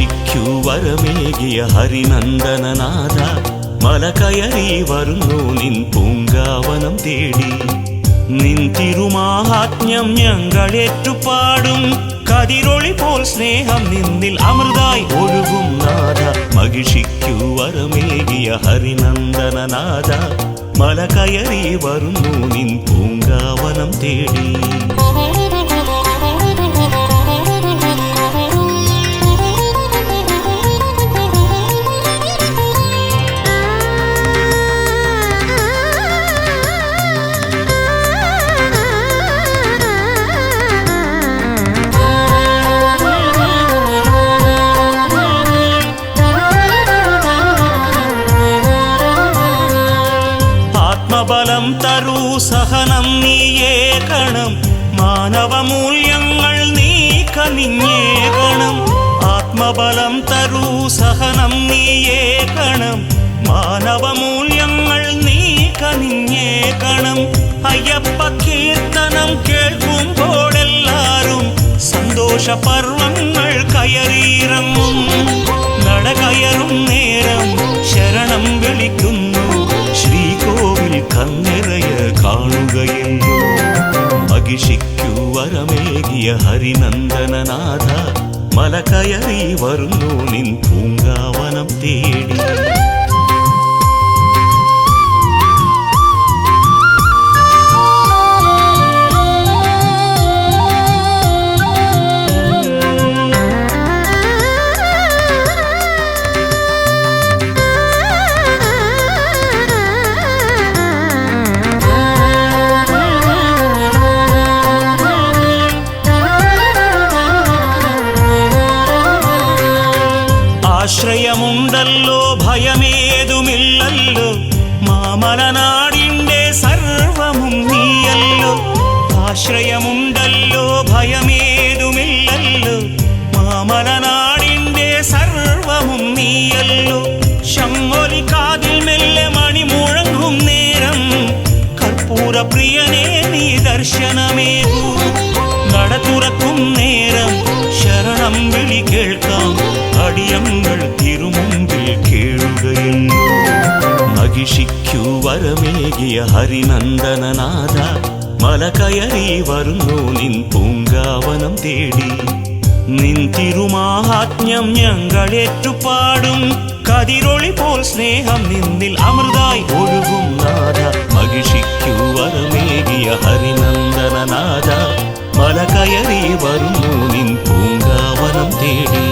വരമേകിയ ഹരിനന്ദനനാഥ. മല കയറി വരുന്നു നിൻ പൂങ്കാവനം തേടി. നിൻ തിരുമാഹാത്മ്യം ഞങ്ങളേറ്റുപാടും കതിരൊളി പോൽ സ്നേഹം നിന്നിൽ അമൃതായി ഒഴുകും നാഥ. മഹിഷിക്കു വരമേകിയ ഹരിനന്ദനനാഥ. മല കയറി വരുന്നു നിൻ പൂങ്കാവനം തേടി. ആത്മബലം തരൂ സഹനം നീയേകണം മാനവമൂല്യങ്ങൾ നീ കനിഞ്ഞേകണം ആത്മബലം തരൂ സഹനം നീയേകണം മാനവമൂല്യങ്ങൾ നീ കനിഞ്ഞേകണം അയ്യപ്പ കീർത്തനം കേൾക്കുമ്പോഴെല്ലാരും സന്തോഷ കാണുകയല്ലോ മഹിഷിക്കു വരമേകിയ ഹരിനന്ദനനാഥ മല കയറി വരുന്നു നിൻ ആശ്രയമുണ്ടല്ലോ ഭയമേതുമില്ലല്ലോ. മാമലനാടിന്റെ സർവമും നീയല്ലോ. ആശ്രയമുണ്ടല്ലോ ഭയമേതുമില്ലല്ലോ. മാമലനാടിന്റെ സർവമും നീയല്ലോ. ശങ്ങൊലി കാതിൽ മെല്ലെ മണി മുഴങ്ങും നേരം. കർപ്പൂര പ്രിയനേ നീ ദർശനമേകൂ. മകരമേകിയ ഹരിനന്ദനനാഥ മല കയറി വരുന്നു നിൻ പൂങ്കാവനം തേടി. നിൻ തിരുമാഹാത്മ്യം ഞങ്ങൾ ഏറ്റുപാടും കതിരൊളി പോൽ സ്നേഹം നിന്നിൽ അമൃതായി ഒഴുകും നാഥ. മഹിഷിക്കു വരമേകിയ ഹരിനന്ദനനാഥ മല കയറി വരുന്നു നിൻ പൂങ്കാവനം തേടി.